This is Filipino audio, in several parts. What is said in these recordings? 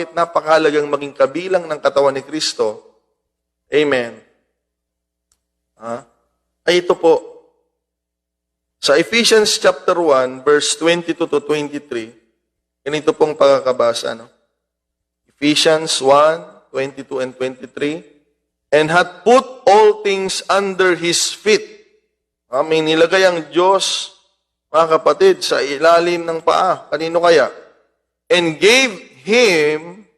bakit napakahalagang maging kabilang ng katawan ni Kristo. Amen. Ha? Ay ito po. Sa Ephesians chapter 1, verse 22 to 23, ganito pong pagkakabasa. No? Ephesians 1, 22 and 23, and hath put all things under His feet. Ah, may nilagay ang Diyos, mga kapatid, sa ilalim ng paa. Kanino kaya? And gave Him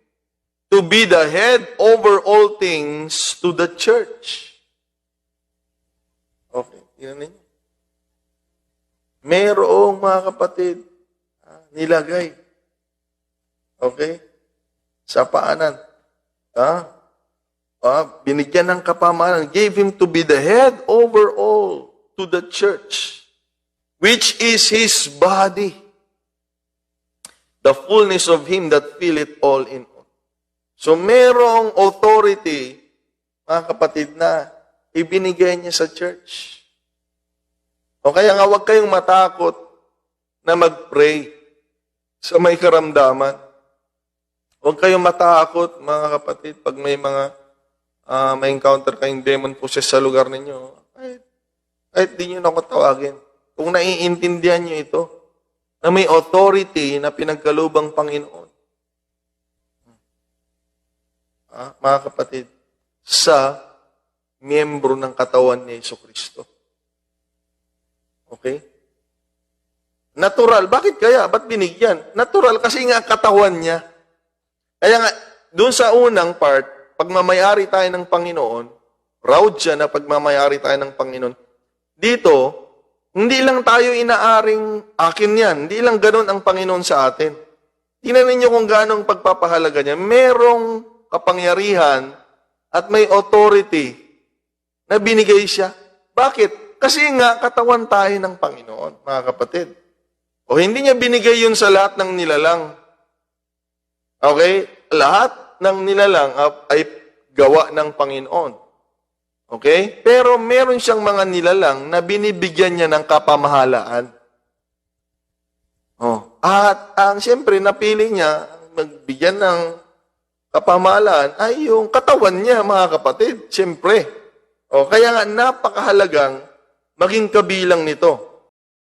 to be the head over all things to the church. Okay, tingnan ninyo. Merong mga kapatid, ah, nilagay. Okay? Sa paanan. Ah, ah, binigyan ng kapamanan. Gave him to be the head over all to the church, which is his body. The fullness of him that filleth all in all. So merong authority, mga kapatid, na ibinigay niya sa church. O kaya nga huwag kayong matakot na mag-pray sa may karamdaman. Huwag kayong matakot, mga kapatid, pag may mga ah, may encounter kayong demon possessed sa lugar ninyo. Kahit, kahit di nyo na ako tawagin. Kung naiintindihan nyo ito, na may authority na pinagkalubang Panginoon. Ah, mga kapatid, sa miyembro ng katawan ni Yeso Kristo. Okay? Natural. Bakit kaya? Ba't binigyan? Natural kasi nga katawan niya. Kaya nga, doon sa unang part, pagmamayari tayo ng Panginoon, proud siya na pagmamayari tayo ng Panginoon. Dito, hindi lang tayo inaaring akin yan. Hindi lang ganun ang Panginoon sa atin. Tingnan ninyo kung gaano ang pagpapahalaga niya. Merong kapangyarihan at may authority na binigay siya. Bakit? Kasi nga, katawan tayo ng Panginoon, mga kapatid. O hindi niya binigay yun sa lahat ng nilalang. Okay? Lahat ng nilalang ay gawa ng Panginoon. Okay? Pero meron siyang mga nilalang na binibigyan niya ng kapamahalaan. Oh. At ang siyempre napili niya magbigyan ng kapamahalaan ay yung katawan niya, mga kapatid. Siyempre. O kaya nga napakahalagang maging kabilang nito.